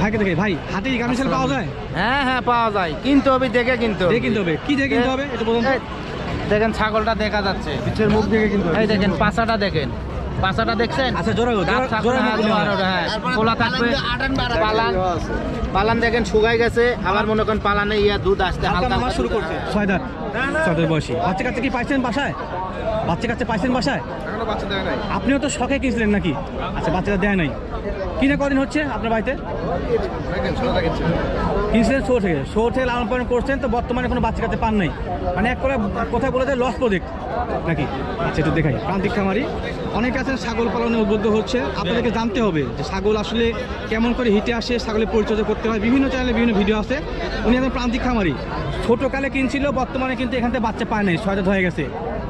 ভাইকে দেখে ভাই হাতে গামিশাল পাওয়া যায়? হ্যাঁ হ্যাঁ পাওয়া যায়। কিনতে হবে দেখে কিনতে হবে। দেখে কিনতে হবে। কি দেখে কিনতে হবে? এটা বলুন দেখেন ছাগলটা দেখা যাচ্ছে। পিছের মুখ দেখে কিনতে এই দেখেন পাছাটা দেখেন। পাছাটা দেখছেন? আচ্ছা জোরে জোরে হ্যাঁ। পোলা থাকবে। পালান। পালান দেখেন শুকাই গেছে। আবার মনে করেন পালানে ইয়া দুধ আসতে হালকা হালকা শুরু করছে। ছয় দাঁত ছয় দাঁত বয়সী। বাচ্চা কাচ্চা কি পাইছেন বাসায়? বাচ্চা কাচ্চা পাইছেন বাসায়? আপনিও তো শখে কিনছিলেন নাকি? আচ্ছা বাচ্চাটা দেয় নাই। কিনে কদিন হচ্ছে আপনার বাড়িতে? কিনছিলেন শো থেকে। শো থেকে লালন পালন করছেন, তো বর্তমানে কোনো বাচ্চা কাচ্চা পান নাই। মানে এক করে কোথায় বলে যায় লস প্রজেক্ট নাকি? আচ্ছা একটু দেখাই। প্রান্তিক খামারি। অনেকে আছেন ছাগল পালনে উদ্বুদ্ধ হচ্ছে। আপনাদেরকে জানতে হবে যে ছাগল আসলে কেমন করে হিটে আসে, ছাগলের পরিচর্যা করতে হয়। বিভিন্ন চ্যানেলে বিভিন্ন ভিডিও আছে। উনি একজন প্রান্তিক খামারি। ছোটোকালে কিনছিল, বর্তমানে কিন্তু এখান থেকে বাচ্চা পায় নাই, ছয়টা হয়ে গেছে।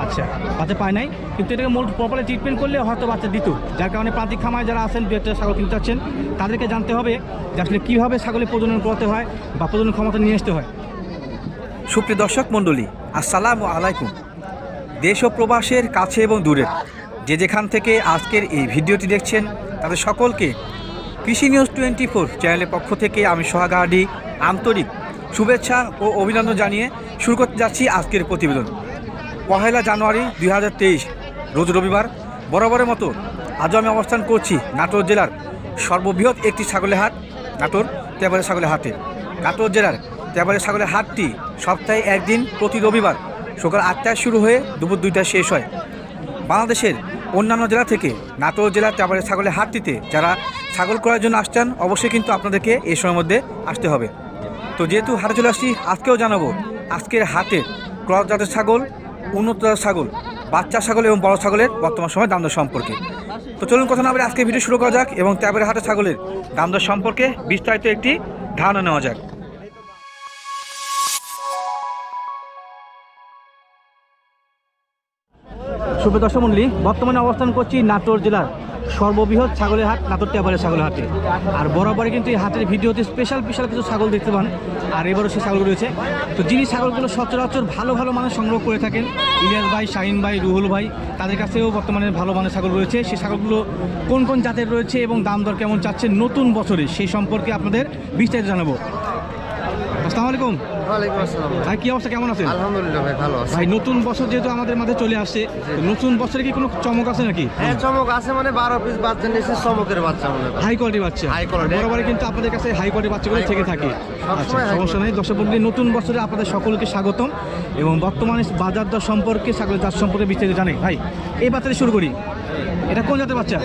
আচ্ছা বাচ্চা পায় নাই, কিন্তু এটাকে মোট প্রপারলি ট্রিটমেন্ট করলে হয়তো বাচ্চা দিত। যার কারণে প্রান্তিক খামায় যারা আছেন দু একটা ছাগল কিনতে চাচ্ছেন, তাদেরকে জানতে হবে যে আসলে কীভাবে ছাগলের প্রজনন করতে হয় বা প্রজনন ক্ষমতা নিয়ে আসতে হয়। সুপ্রিয় দর্শক মণ্ডলী, আসসালামু আলাইকুম। দেশ ও প্রবাসের কাছে এবং দূরের যে যেখান থেকে আজকের এই ভিডিওটি দেখছেন, তাদের সকলকে কৃষি নিউজ টোয়েন্টি ফোর চ্যানেলের পক্ষ থেকে আমি সোহাগাহাডি আন্তরিক শুভেচ্ছা ও অভিনন্দন জানিয়ে শুরু করতে যাচ্ছি আজকের প্রতিবেদন। পহেলা জানুয়ারি দুই হাজার তেইশ, রোজ রবিবার, বরাবরের মতো আজও আমি অবস্থান করছি নাটোর জেলার সর্ববৃহৎ একটি ছাগলের হাট, নাটোর তেবারে ছাগলের হাটে। নাটোর জেলার তেবারে ছাগলের হাটটি সপ্তাহে একদিন প্রতি রবিবার সকাল আটটায় শুরু হয়ে দুপুর দুইটায় শেষ হয়। বাংলাদেশের অন্যান্য জেলা থেকে নাটোর জেলার তেবারে ছাগলের হাটটিতে যারা ছাগল করার জন্য আসছেন, অবশ্যই কিন্তু আপনাদেরকে এই সময়ের মধ্যে আসতে হবে। তো যেহেতু হাটে চলে আসছি, আজকেও জানাব আজকের হাটে ক্রস জাতের ছাগল উন্নত ছাগল, বাচ্চা ছাগল এবং বড় ছাগলের বর্তমান সময় দাম দর সম্পর্কে। তো চলুন কথা না বলে আজকে ভিডিও শুরু করা যাক এবং ট্যাবের হাটে ছাগলের দাম দর সম্পর্কে বিস্তারিত একটি ধারণা নেওয়া যাক। শুভ দর্শক মন্ডলী, বর্তমানে অবস্থান করছি নাটোর জেলার সর্ববৃহৎ ছাগলের হাট নাটোর ট্যাবারের ছাগলের হাটে। আর বরাবরই কিন্তু এই হাটের ভিডিওতে স্পেশাল স্পেশাল কিছু ছাগল দেখতে পান। আর এবারও সেই ছাগল রয়েছে। তো যিনি ছাগলগুলো সচরাচর ভালো ভালো মানুষ সংগ্রহ করে থাকেন, ইলিয়াস ভাই, শাহিন ভাই, রুহুল ভাই, তাদের কাছেও বর্তমানে ভালো মানের ছাগল রয়েছে। সেই ছাগলগুলো কোন কোন জাতের রয়েছে এবং দাম দর কেমন চাচ্ছে নতুন বছরে, সেই সম্পর্কে আপনাদের বিস্তারিত জানাব। আসসালামু আলাইকুম ওয়ালাইকুম আসসালাম। ভাই কি অবস্থা? কেমন আছেন? আলহামদুলিল্লাহ ভাই ভালো আছে। ভাই নতুন বছর যেহেতু আমাদের মাঝে চলে আসছে নতুন বছরে কি কোনো চমক আছে নাকি? হ্যাঁ চমক আছে মানে বারো পিস বাচ্চা নিয়েছে চমকের বাচ্চা মনে হাই কোয়ালিটি বাচ্চা। High quality। বরাবরই কিন্তু আপনাদের কাছে হাই কোয়ালিটি বাচ্চাগুলো থেকে থাকে। আচ্ছা সমস্যা নেই। দর্শক বন্ধু নতুন বছরে আপনাদের সকলকে স্বাগতম এবং বর্তমানে বাজার দর সম্পর্কে ছাগলের জাত সম্পর্কে বিস্তারিত জানে ভাই এই বাচ্চাটা শুরু করি। এটা কোন জাতের বাচ্চা?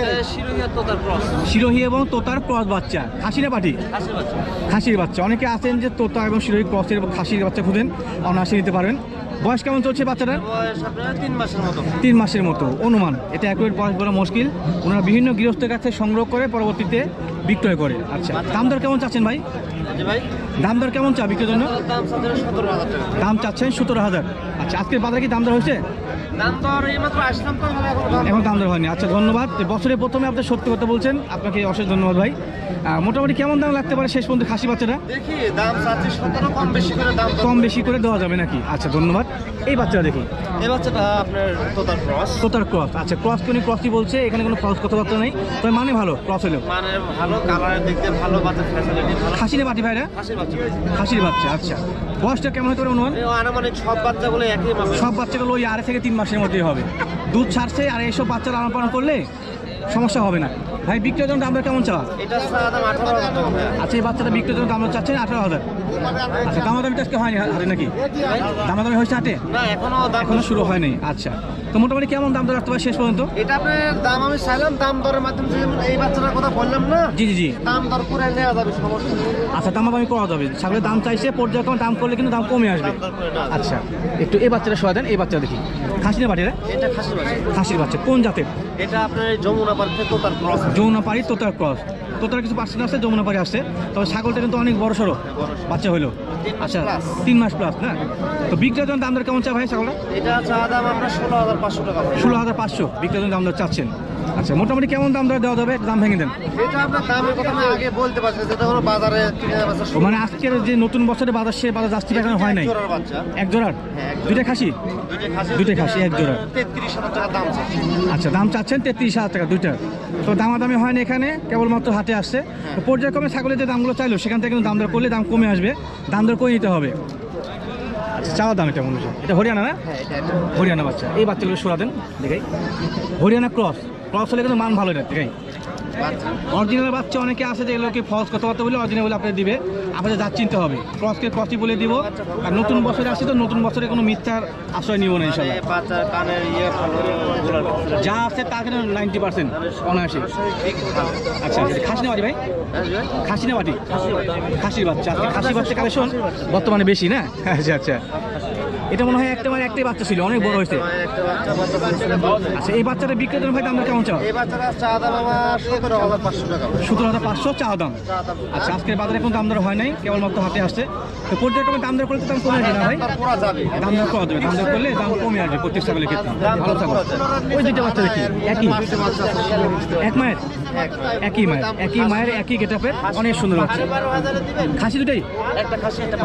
শিরোহী এবং তোতার ক্রস বাচ্চা। খাসি না পাটি? খাসির বাচ্চা। অনেকে আছেন যে তোতা এবং শিরোহী ক্রসের এবং খাসির বাচ্চা খুঁজেন অনায়াসে নিতে পারবেন বয়স কেমন চলছে বাচ্চাটার? আপনার তিন মাসের মতো। তিন মাসের মতো। অনুমান এটা অ্যাকুরেট বয়স বলা মুশকিল। ওনারা বিভিন্ন গৃহস্থের কাছে সংগ্রহ করে পরবর্তীতে বিক্রয় করে। আচ্ছা দাম দর কেমন চাচ্ছেন ভাই? ভাই দাম দর কেমন চা বিক্রির জন্য? দাম চাচ্ছেন সতেরো হাজার। আচ্ছা আজকের বাজারে কি দাম দর হয়েছে? এখন দাম দর হয়নি। আচ্ছা ধন্যবাদ। বছরের প্রথমে আপনি সত্যি কথা বলছেন। আপনাকে অশেষ ধন্যবাদ ভাই। মোটামুটি কেমন দাম লাগতে পারে শেষ পর্যন্ত খাসি বাচ্চাটা? দেখি দাম চাচ্ছি সতেরো কম বেশি করে দাম কম বেশি করে দেওয়া যাবে নাকি? আচ্ছা ধন্যবাদ। এই বাচ্চাটা দেখি। এই বাচ্চাটা আপনার তোতার ক্রস। তোতার ক্রস। আচ্ছা ক্রস কোনি ক্রসই বলছে এখানে কোনো ক্রস কথাবার্তা নেই। তবে মানে ভালো ক্রস হলেও। মানে ভালো কালারের দিক দিয়ে ভালো বাচ্চা ফ্যাসিলিটি ভালো। খাসি না বাটি ভাইরা? হাসির বাচ্চা। খাসির বাচ্চা আচ্ছা। বয়সটা কেমন হতে পারে অনুমান? আনুমানিক সব বাচ্চাগুলো একই সব বাচ্চাগুলো ওই আড়াই থেকে তিন মাসের মধ্যেই হবে। দুধ ছাড়ছে আর এইসব বাচ্চারা লালন পালন করলে সমস্যা হবে না। ভাই জন্য কেমন সাদা দাম হাজার টাকা ভাইয়া। আচ্ছা এই বাচ্চাটা বিক্রয়ের জন্য দাম চাচ্ছেন আঠারো হাজার? আচ্ছা দামাদামি আজকে হয়নি হাটে নাকি? দামাদামি হয়েছে হাটে? এখনও শুরু হয়নি আচ্ছা। তো মোটামুটি কেমন দাম দর রাখতে পারে শেষ পর্যন্ত? এটা আপনার দাম আমি চাইলাম দাম দরের মাধ্যমে এই বাচ্চাটার কথা বললাম না জি জি জি। দাম দর করে নেওয়া যাবে সমস্যা আচ্ছা দামাদামি করা যাবে। ছাগলের দাম চাইছে পর্যায়ক্রমে দাম করলে কিন্তু দাম কমে আসবে। আচ্ছা একটু এই বাচ্চাটা শোয়া দেন এই বাচ্চা দেখি। খাসি না বাটিরা এটা খাসি বাচ্চা খাসির বাচ্চা কোন জাতের? এটা আপনার যমুনা থেকে তোতার ক্রস। যমুনাপাড়ি তোতার ক্রস। তোতার কিছু পার্সেন্ট আছে যমুনাপাড়ি আসছে তবে ছাগলটা কিন্তু অনেক বড় সড়ো। বাচ্চা হইল। আচ্ছা তিন মাস প্লাস না? তো বিক্রয়ের জন্য দাম দর কেমন চা ভাই ছাগলটা? এটা চা দাম আমরা ষোলো হাজার পাঁচশো টাকা। ষোলো হাজার পাঁচশো। বিক্রয়ের দাম দর চাচ্ছেন। আচ্ছা মোটামুটি কেমন দাম দর দেওয়া যাবে? দাম ভেঙে দেন। এটা আপনার দামের কথা আমি আগে বলতে পারছি যেটা হলো বাজারে কিনে বেচা ও মানে আজকের যে নতুন বছরে বাজার সে বাজার যাচ্ছে এখনও হয় নাই? এক জোড়ার হ্যাঁ, জোড়া। দুইটা খাসি? দুইটা খাসি এক জোড়া। তেত্রিশ হাজার টাকা দাম আচ্ছা দাম চাচ্ছেন তেত্রিশ হাজার টাকা দুইটা। তো দামাদামি হয় না এখানে কেবলমাত্র হাটে আসছে। পর্যায়ক্রমে ছাগলের যে দামগুলো চাইলো সেখান থেকে কিন্তু দাম দর করলে দাম কমে আসবে দাম দর করে নিতে হবে। আচ্ছা চাওয়া দাম এটা মনে এটা হরিয়ানা না? হ্যাঁ হরিয়ানা বাচ্চা। এই বাচ্চাগুলো সরা দেন দেখাই। হরিয়ানা ক্রস। ক্রস হলে কিন্তু মান ভালো এটা বাচ্চা। অরিজিনাল বাচ্চা অনেকে আছে যেগুলোকে ফলস কথাবার্তা বলে অরিজিনাল বলে আপনাদের দিবে। আপনাদের যা চিনতে হবে। ক্রসকে ক্রসই বলে দিব। আর নতুন বছরে আসছে তো নতুন বছরে কোনো মিথ্যার আশ্রয় নিব না ইনশাল্লাহ ইয়ে। যা আছে তার কিন্তু নাইনটি পার্সেন্ট অনায়াসে। আচ্ছা আচ্ছা খাসি না বাটি ভাই? খাসি না বাটি? খাসির বাচ্চা আজকে খাসি বাচ্চা। কালেকশন বর্তমানে বেশি না? আচ্ছা আচ্ছা। এটা মনে হয় একটা মানে একটাই বাচ্চা ছিল অনেক বড় হয়েছে। বলছিল। আচ্ছা এই বাচ্চাটা বিক্রির জন্য ভাই দামটা কেমন চাও? এই বাচ্চাটা চা দাম আমার সতেরো হাজার পাঁচশো টাকা। সতেরো হাজার পাঁচশো চা দাম। আচ্ছা আজকের বাজারে কোনো দাম দর হয় নাই কেবলমাত্র হাতে আসছে। তো পর্যায়ক্রমে দাম দর করলে তো দাম কমে আসবে না ভাই? দাম দাম দর করা যাবে দাম দর করলে দাম কমে আসবে প্রত্যেক ছাগলের ক্ষেত্রে। ভালো ছাগল। ওই দুইটা বাচ্চা দেখি। একই? এক মায়ের? একই মায়ের একই মায়ের একই গেটাপের অনেক সুন্দর বাচ্চা। খাসি দুটাই?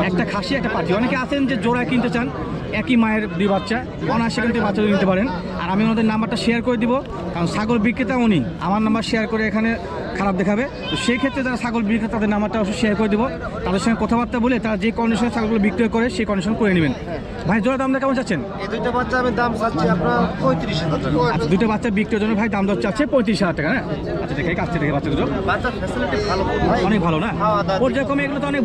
একটা খাসি একটা পাখি অনেকে আছেন যে জোড়া কিনতে চান একই মায়ের দুই বাচ্চা অনায়াসে কিন্তু বাচ্চা নিতে পারেন। আর আমি ওনাদের নাম্বারটা শেয়ার করে দিব কারণ ছাগল বিক্রেতা উনি। আমার নাম্বার শেয়ার করে এখানে খারাপ দেখাবে। তো সেই ক্ষেত্রে যারা ছাগল বিক্রি তাদের নাম্বারটা অবশ্যই শেয়ার করে দিব। তাদের সঙ্গে কথাবার্তা বলে তারা যে কন্ডিশনে ছাগলগুলো বিক্রয় করে সেই কন্ডিশন করে নেবেন। ভাই জোড়া দামটা কেমন চাচ্ছেন? এই দুইটা বাচ্চা আমি দাম চাচ্ছি আপনার পঁয়ত্রিশ হাজার টাকা। আচ্ছা দুটো বাচ্চা বিক্রয়ের জন্য ভাই দাম দর চাচ্ছে পঁয়ত্রিশ হাজার টাকা না আচ্ছা দেখে কাছে দেখে বাচ্চা দুটো অনেক ভালো না? পর্যায়ক্রমে এগুলো তো অনেক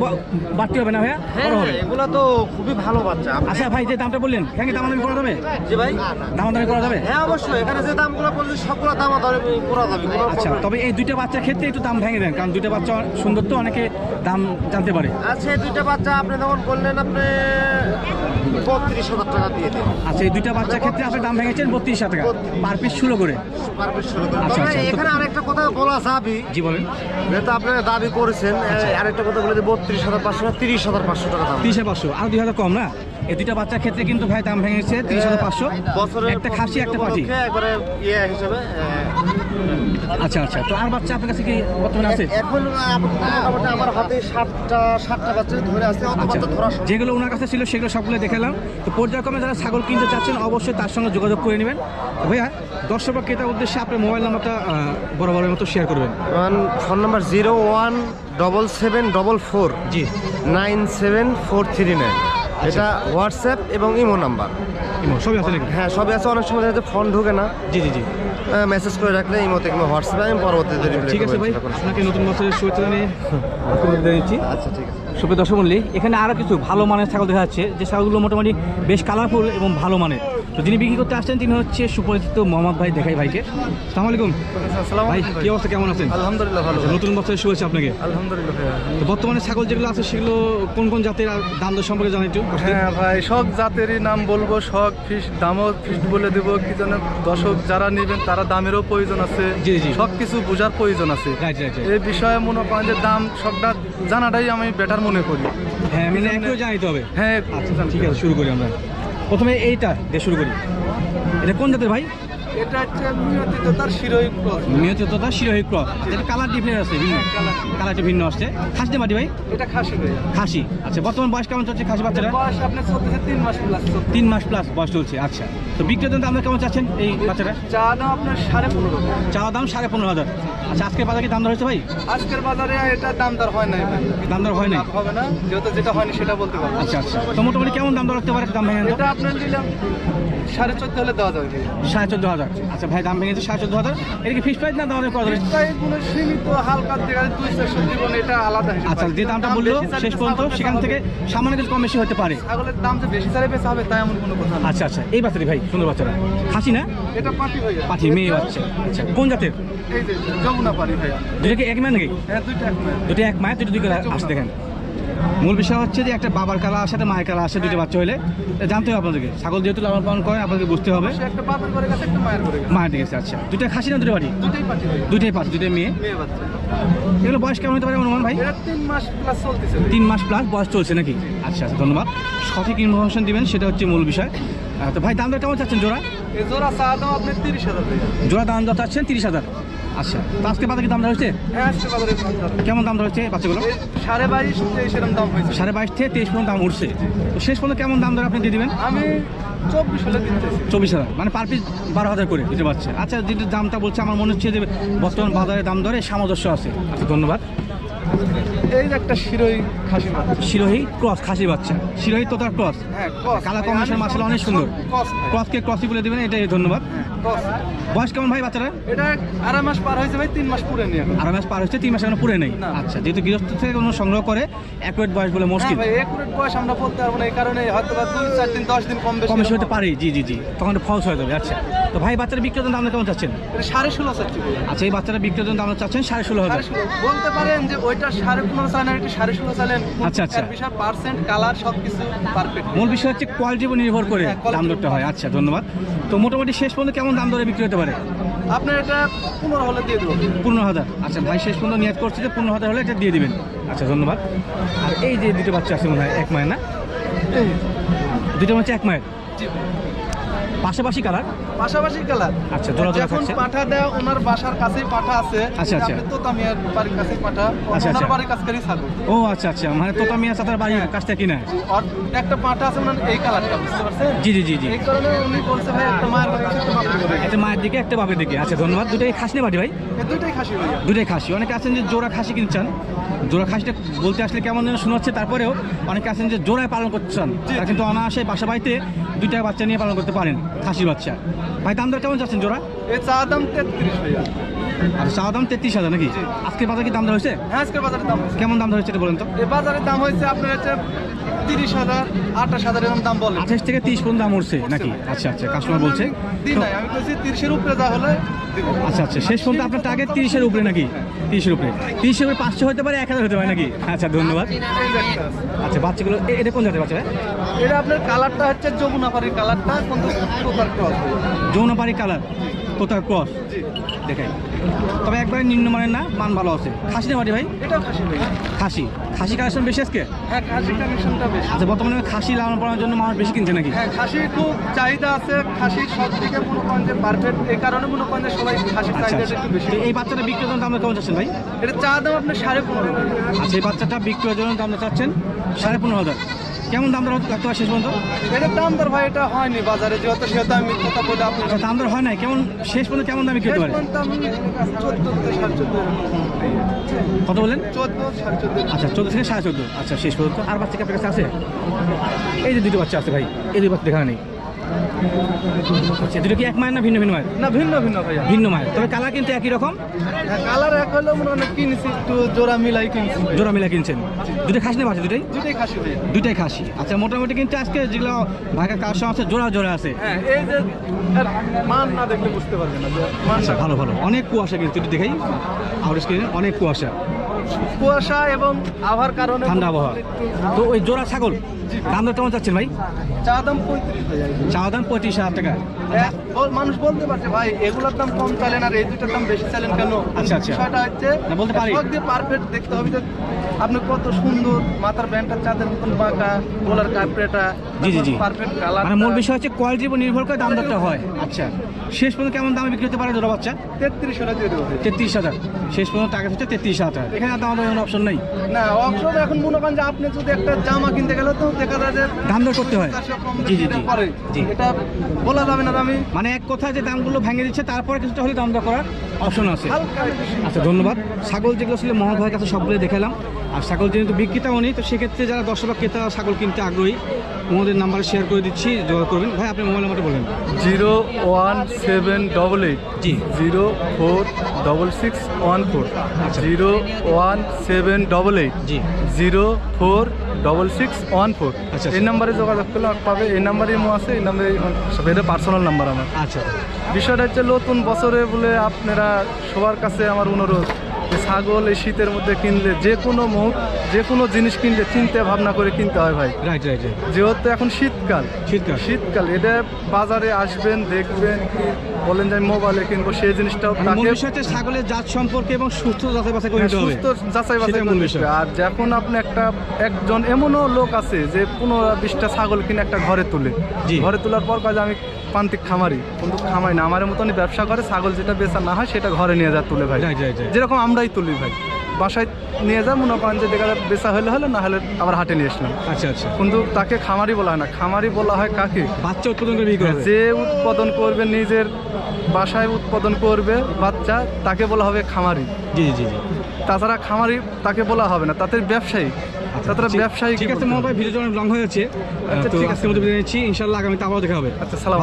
বাড়তি হবে না ভাইয়া? হ্যাঁ হবে। এগুলো তো খুবই ভালো বাচ্চা। আচ্ছা ভাই যে দামটা বললেন হ্যাঁ দামাদামি করা যাবে? জি ভাই। দামাদামি করা যাবে? হ্যাঁ অবশ্যই। এখানে যে দামগুলো বলছি সবগুলো দাম ধরে করা যাবে আচ্ছা তবে এই দুইটা বাচ্চার ক্ষেত্রে একটু দাম ভেঙে দেন কারণ দুইটা বাচ্চা সুন্দর তো অনেকে দাম জানতে পারে। আচ্ছা এই দুইটা বাচ্চা আপনি যখন বললেন আপনি বত্রিশ হাজার টাকা দিয়ে দিন আচ্ছা এই দুইটা বাচ্চার ক্ষেত্রে আপনি দাম ভেঙেছেন বত্রিশ হাজার টাকা পার পিস ষোলো করে। পার পিস আচ্ছা, তবে আচ্ছা, এখানে আরেকটা কথা বলা যাবে। জি বলেন। যেহেতু আপনি দাবি করেছেন আরেকটা কথা বলে যে বত্রিশ হাজার পাঁচশো তিরিশ হাজার পাঁচশো টাকা দাম। তিরিশ পাঁচশো আর দুই হাজার কম না? এই দুইটা বাচ্চার ক্ষেত্রে কিন্তু ভাই দাম ভেঙেছে তিরিশ হাজার পাঁচশো। একটা খাসি একটা একবারে ইয়ে হিসেবে আচ্ছা আচ্ছা। তো আর বাচ্চা আপনার কাছে কি বর্তমানে আছে? এখন মোটামুটি আমার হাতে সাতটা সাতটা বাচ্চা ধরে আছে আচ্ছা। যেগুলো ওনার কাছে ছিল সেগুলো সবগুলো দেখালাম। তো পর্যায়ক্রমে যারা ছাগল কিনতে চাচ্ছেন অবশ্যই তার সঙ্গে যোগাযোগ করে নেবেন। ভাইয়া দর্শক বা ক্রেতার উদ্দেশ্যে আপনার মোবাইল নাম্বারটা বরাবরের মতো শেয়ার করবেন। Phone number zero one double seven double four জি। Nine seven four three nine. এটা হোয়াটসঅ্যাপ এবং ইমো নাম্বার ইমো, সবই আছে নাকি? হ্যাঁ সবই আছে। অনেক সময় দেখা ফোন ঢুকে না। জি জি জি। মেসেজ করে রাখলে ইমোতে কিংবা হোয়াটসঅ্যাপে আমি পরবর্তীতে reply ঠিক আছে ভাই আপনাকে নতুন বছরের শুভেচ্ছা জানিয়ে দিচ্ছি আচ্ছা ঠিক আছে। সুপ্রিয় দর্শক মন্ডলী এখানে আরও কিছু ভালো মানের ছাগল দেখা যাচ্ছে। যে ছাগলগুলো মোটামুটি বেশ কালারফুল এবং ভালো মানের। তো যিনি বিক্রি করতে আসছেন তিনি হচ্ছে সুপরিচিত মোহাম্মদ ভাই দেখাই ভাইকে। সালাম আলাইকুম। ভাই কি অবস্থা কেমন আছেন? আলহামদুলিল্লাহ ভালো। আচ্ছা, নতুন বছরের শুভেচ্ছা আপনাকে। আলহামদুলিল্লাহ তো বর্তমানে ছাগল যেগুলো আছে সেগুলো কোন কোন জাতের আর দাম দর সম্পর্কে জানাই একটু? হ্যাঁ ভাই সব জাতেরই নাম বলব সব ফিস দামও ফিস বলে দেবো। কি যেন দর্শক যারা নেবেন তারা দামেরও প্রয়োজন আছে। জি, জি। সব কিছু বোঝার প্রয়োজন আছে। এই বিষয়ে মনে করেন যে দাম সবটা জানাটাই আমি বেটার মনে করি। হ্যাঁ মানে একটু জানাইতে হবে। হ্যাঁ আচ্ছা ঠিক আছে শুরু করি আমরা। প্রথমে এইটা দিয়ে শুরু করি। এটা কোন জাতের ভাই? এটা হচ্ছে শিরোহী ক্রস। কালার আছে ভিন্ন। কালারটা ভিন্ন আসছে। খাসি মাটি ভাই? এটা খাসি খাসি। আচ্ছা বর্তমান বয়স কেমন চলছে খাসি বয়স আপনার তিন মাস প্লাস তিন মাস প্লাস বয়স চলছে আচ্ছা। তো দাম কেমন চাচ্ছেন এই বাচ্চাটা চা দাম আপনার সাড়ে পনেরো চাওয়া দাম সাড়ে পনেরো হাজার। আচ্ছা আজকে বাজারে কি দাম দর হয়েছে ভাই? আজকের বাজারে এটা দাম দর হয় ভাই। দাম দর হয় নাই? হবে না। যেহেতু যেটা হয়নি সেটা বলতে পারব। আচ্ছা আচ্ছা। তো মোটামুটি কেমন দাম দর রাখতে পারে দাম এটা আপনার দিলাম সাড়ে চোদ্দ হলে দেওয়া যাবে সাড়ে চোদ্দ হাজার। আচ্ছা ভাই দাম ভেঙেছে চোদ্দ হাজার। এটা কি ফিক্স প্রাইস না দাম কোনো সীমিত হালকা দেখা দুই চারশো জীবন এটা আলাদা আচ্ছা যে দামটা দাম বলল শেষ পর্যন্ত সেখান থেকে সামান্য কিছু কম বেশি হতে পারে। ছাগলের দাম যে বেশি চাইলে বেশি হবে তাই এমন কোনো কথা আচ্ছা আচ্ছা এই বাচ্চাটি ভাই সুন্দর বাচ্চারা খাসি না? এটা পাটি হয়ে যায় মেয়ে বাচ্চা। আচ্ছা কোন জাতের? এই যে যমুনা পানি ভাইয়া। দুটো কি এক মায় নাকি? হ্যাঁ দুইটা এক মাস। দুটো এক মায়ের দুটো দুই করে আসছে দেখেন। মূল বিষয় হচ্ছে যে একটা বাবার কালা আসে একটা মায়ের কালা আসে দুটো বাচ্চা হলে জানতে হবে আপনাদেরকে। ছাগল যেহেতু লালন পালন করেন আপনাদেরকে বুঝতে হবে। মায়ের দিকে আচ্ছা। দুটো খাসি না দুটো বাড়ি? দুটোই পাঁচ দুটোই মেয়ে। এগুলো বয়স কেমন হতে পারে অনুমান ভাই? তিন মাস প্লাস চলতেছে। তিন মাস প্লাস বয়স চলছে নাকি? আচ্ছা আচ্ছা ধন্যবাদ। সঠিক ইনফরমেশন দিবেন সেটা হচ্ছে মূল বিষয়। তো ভাই দাম দর কেমন চাচ্ছেন জোড়া? জোড়া দাম আপনি তিরিশ হাজার জোড়া দাম দর চাচ্ছেন তিরিশ হাজার। আচ্ছা তো আজকে বাজারে কি দাম হ্যাঁ ধরো। কেমন দাম বাচ্চাগুলো? সাড়ে বাইশ দাম হয়েছে। সাড়ে বাইশ থেকে তেইশ পর্যন্ত দাম উঠছে। তো শেষ পর্যন্ত কেমন দাম আপনি দিয়ে দিবেন? আমি চব্বিশ চব্বিশ হাজার মানে পার পিস বারো হাজার করে বুঝতে পারছে। আচ্ছা যেটা দামটা বলছে আমার মনে হচ্ছে যে বর্তমান বাজারে দাম দরে সামঞ্জস্য আছে। আচ্ছা ধন্যবাদ। এই একটা শিরোই খাসি শিরোহী? ক্রস খাসি বাচ্চা। শিরোহী তো তার ক্রস। হ্যাঁ কম্বিনেশন মাসালা অনেক সুন্দর। ক্রসকে ক্রসই বলে দেবেন এটাই ধন্যবাদ। বয়স কেমন ভাই বাচ্চারা এটা আড়াই মাস পার হয়েছে ভাই তিন মাস পুরে এখন। আড়াই মাস পার হচ্ছে তিন মাস এখনও পুরে নেই। আচ্ছা যেহেতু গৃহস্থ থেকে কোনো সংগ্রহ করে অ্যাকুরেট বয়স বলে হ্যাঁ মুশকিল। ভাই একুরেট বয়স আমরা বলতে পারব না এই কারণে হয়তো বা দুই চার দিন দশ দিন কম বেশি কম বেশি হতে। পারে জি জি জি। তখন ফলস হয়ে যাবে আচ্ছা। তো ভাই বাচ্চারা বিক্রেতার দাম কেমন চাচ্ছেন? সাড়ে ষোলো চাচ্ছি আচ্ছা এই বাচ্চারা বিক্রেতার দাম চাচ্ছেন সাড়ে ষোলো হাজার। বলতে পারেন যে ওইটা সাড়ে পনেরো চালেন এটা সাড়ে ষোলো চালেন আচ্ছা, আচ্ছা। বিশাল পার্সেন্ট কালার সব কিছু পারফেক্ট মূল বিষয় হচ্ছে কোয়ালিটির উপর নির্ভর করে হ্যাঁ, দাম দরটা হয়। আচ্ছা ধন্যবাদ। তো মোটামুটি শেষ পর্যন্ত কেমন দাম দরে বিক্রি হতে পারে? আপনার এটা পনেরো হলে দিয়ে দেবো। পনেরো হাজার। আচ্ছা ভাই শেষ পর্যন্ত নিয়াদ করছে যে পনেরো হাজার হলে এটা দিয়ে দিবেন। আচ্ছা ধন্যবাদ। আর এই যে দুটো বাচ্চা আছে মনে হয় এক মায়ের না? দুটো হচ্ছে এক মায়ের। পাশাপাশি কালার? পাশাপাশি কালার। আচ্ছা, জোড়া জোড়া থাকছে। পাঠা দেয় ওনার বাসার কাছেই পাঠা আছে। আচ্ছা, আচ্ছা। তোতামিয়ার বাড়ির কাছেই পাঠা। আচ্ছা, ওনার আচ্ছা। বাড়ির কাছকারই ছাগল। ও আচ্ছা আচ্ছা। মানে তোতা মিয়া চাতার বাড়ির হ্যাঁ। কাছটা কিনা? আর একটা পাঠা আছে ওনার এই কালারটা বুঝতে পারছেন? জি জি জি জি। এই কারণে উনি বলছে ভাই একটা মায়ের বাড়ি একটা বাপের একটা মায়ের দিকে একটা বাপের দিকে। আচ্ছা ধন্যবাদ। দুটোই খাসি না বাড়ি ভাই? এই দুইটাই খাসি ভাইয়া দুটোই খাসি। অনেকে আছেন যে জোড়া খাসি কিনছেন। জোড়া খাসিটা বলতে আসলে কেমন যেন শোনাচ্ছে তারপরেও অনেকে আছেন যে জোড়ায় পালন করছেন তারা কিন্তু অনায়াসে বাসা বাড়িতে দুইটা বাচ্চা নিয়ে পালন করতে পারেন খাসির বাচ্চা। ভাই দাম দর কেমন যাচ্ছেন জোড়া? এ চা দাম তেত্রিশ ভাইয়া। আর চা দাম তেত্রিশ হাজার নাকি? জি। আজকে বাজার কি দাম দর হয়েছে? হ্যাঁ আজকের বাজারের দাম কেমন দাম হচ্ছে এটা বলেন তো? এই বাজারের দাম হয়েছে আপনার হচ্ছে তিরিশ হাজার আঠাশ হাজার এরকম দাম বলে। আঠাশ থেকে তিরিশ পর্যন্ত দাম উঠছে নাকি? আচ্ছা আচ্ছা কাস্টমার বলছে। আমি বলছি তিরিশের উপরে যা হলে আচ্ছা আচ্ছা শেষ পর্যন্ত আপনার টার্গেট তিরিশের উপরে নাকি? তিরিশের উপরে। তিরিশের উপরে পাঁচশো হতে পারে এক হাজার হতে পারে নাকি? আচ্ছা ধন্যবাদ। আচ্ছা বাচ্চাগুলো এটা কোন জাতের বাচ্চা? এটা আপনার কালারটা হচ্ছে যমুনাপাড়ির কালারটা তোতার ক্রস কালার তোতার ক্রস দেখাই। তবে একবারে নিম্নমানের না মান ভালো আছে। খাসি না বাড়ি ভাই? এটাও খাসি ভাই। খাসি। খাসি কালেকশন বেশি আজকে? হ্যাঁ খাসি কানেকশনটা বেশি। আচ্ছা বর্তমানে খাসি লালন পালনের জন্য মানুষ বেশি কিনছে নাকি? হ্যাঁ খাসি খুব চাহিদা আছে। খাসি সব দিকে মনে করেন যে পারফেক্ট এই কারণে মনে করেন যে সবাই খাসির আচ্ছা চাহিদাটা আচ্ছা। একটু বেশি এই বাচ্চাটা বিক্রির জন্য দাম কেমন চাচ্ছেন ভাই? এটা চা দাম আপনার সাড়ে পনেরো হাজার। আচ্ছা এই বাচ্চাটা বিক্রির জন্য দাম চাচ্ছেন সাড়ে পনেরো হাজার। কেমন দাম দর কত শেষ পর্যন্ত? এটা দাম দর ভাই এটা হয়নি বাজারে যেহেতু সেহেতু আমি কথা বলে আপনি আচ্ছা দাম দর হয় না কেমন শেষ পর্যন্ত কেমন দামে কিনতে পারে? কত বলেন আচ্ছা চোদ্দ থেকে সাড়ে চোদ্দ। আচ্ছা শেষ পর্যন্ত। আর বাচ্চা কি আপনার কাছে আছে? এই যে দুটো বাচ্চা আছে ভাই এই দুই বাচ্চা দেখা নেই। আচ্ছা দুটো কি এক মায়ের না ভিন্ন ভিন্ন মায়ের? না ভিন্ন ভিন্ন ভাইয়া। ভিন্ন মায়ের। তবে কালার কিন্তু একই রকম? কালার এক হলেও মনে হয় কিনেছি একটু জোড়া মিলাই কিনছি জোড়া মিলা কিনছেন। দুটো খাসি না বাচ্চা দুটোই? দুটাই খাসি ভাইয়া। দুইটাই খাসি। আচ্ছা মোটামুটি কিন্তু আজকে যেগুলো ভাগা কার সঙ্গে আছে জোড়া জোড়া আছে। হ্যাঁ এই যে মান না দেখলে বুঝতে পারবে না মান আচ্ছা ভালো ভালো। অনেক কুয়াশা কিন্তু একটু দেখাই। আউট স্ক্রিনে অনেক কুয়াশা। কুয়াশা এবং আবহাওয়ার কারণে ঠান্ডা আবহাওয়া। তো ওই জোড়া ছাগল? দাম দর কেমন চাচ্ছেন ভাই? চা দাম পঁয়ত্রিশ ভাইয়া দাম পঁয়ত্রিশ হাজার টাকা। মানুষ বলতে পারছে ভাই এগুলোর দাম কম চালেন আর এই দুটার দাম বেশি চালেন কেন? আচ্ছা, আচ্ছা। বিষয়টা হচ্ছে বলতে পারি। পারফেক্ট দেখতে হবে যে আপনি কত সুন্দর মাথার ব্যান্ডটা চাঁদের মতন বাঁকা গোলার কাপড়েটা জি, জি, জি। পারফেক্ট কালার মানে মূল বিষয় হচ্ছে কোয়ালিটির উপর নির্ভর করে দাম দরটা হয়। আচ্ছা। শেষ পর্যন্ত কেমন দামে বিক্রি হতে পারে জোড়া বাচ্চা? তেত্রিশ দিয়ে দেবো তেত্রিশ হাজার। শেষ পর্যন্ত টাকা হচ্ছে তেত্রিশ হাজার এখানে দাম কোনো অপশন নেই? না অবসর এখন মনে করেন যে আপনি যদি একটা জামা কিনতে গেলে তো দেখা যায় যে দাম দর করতে হয়। জি জি জি। এটা বলা যাবে না আমি মানে এক কথায় যে দামগুলো ভেঙে দিচ্ছে তারপরে কিছুটা হলে দাম দর করার অপশন আছে। আচ্ছা ধন্যবাদ। ছাগল যেগুলো ছিল মহল ভাইয়ের কাছে সবগুলো দেখালাম। আর ছাগল যেহেতু বিক্রেতাও নেই তো সেক্ষেত্রে যারা দর্শক বা ক্রেতা ছাগল কিনতে আগ্রহী আমাদের নাম্বার শেয়ার করে দিচ্ছি যোগাযোগ করবেন। ভাই আপনি মোবাইল নাম্বারটা বলেন। Zero one seven double eight. জি। Zero four double six one four. আচ্ছা। Zero one seven double eight. জি। Zero four double six one four আচ্ছা, এই নাম্বারে যোগাযোগ করলে পাবে এই নাম্বারেই মো আছে এই নাম্বারে এটা পার্সোনাল নাম্বার আমার। আচ্ছা। বিষয়টা হচ্ছে নতুন বছরে বলে আপনারা সবার কাছে আমার অনুরোধ ছাগল এই শীতের মধ্যে কিনলে যে কোনো মুহূর্ত যে কোনো জিনিস কিনলে চিন্তা ভাবনা করে কিনতে হয় ভাই। রাইট রাইট রাইট যেহেতু এখন শীতকাল। শীতকাল। শীতকাল এটা বাজারে আসবেন দেখবেন বলেন যে মোবাইলে কিনবো সেই জিনিসটাও মানে তাকে ছাগলের জাত সম্পর্কে এবং সুস্থ যাচাই বাছাই করে নিতে হবে। সুস্থ যাচাই বাছাই। হবে। আর যখন আপনি একটা একজন এমনও লোক আছে যে পনেরো বিশটা ছাগল কিনে একটা ঘরে তুলে। ঘরে তোলার পর কাজে আমি প্রান্তিক খামারি কিন্তু খামাই না। আমার মতনই ব্যবসা করে ছাগল যেটা বেচা না হয় সেটা ঘরে নিয়ে যা তুলে ভাই। যেরকম আমরাই তুলি ভাই। বাসায় নিয়ে যা মনে করেন যে দেখা যায় বেচা হলে হলে না হলে আবার হাটে নিয়ে আসলাম। আচ্ছা আচ্ছা। কিন্তু তাকে খামারি বলা হয় না। খামারি বলা হয় কাকে? বাচ্চা উৎপাদন করে যে উৎপাদন করবে নিজের বাসায় উৎপাদন করবে বাচ্চা তাকে বলা হবে খামারি। জি জি জি। তাছাড়া খামারি তাকে বলা হবে না তাদের ব্যবসায়ী। তাছাড়া ঠিক- ব্যবসায়ী ঠিক আছে ভিডিওটা অনেক লং হয়ে যাচ্ছে। আচ্ছা, তো ঠিক আছে। আজকের বিদায় নিচ্ছি। ইনশাল্লাহ আগামীতে আবারও দেখা হবে। আচ্ছা সালাম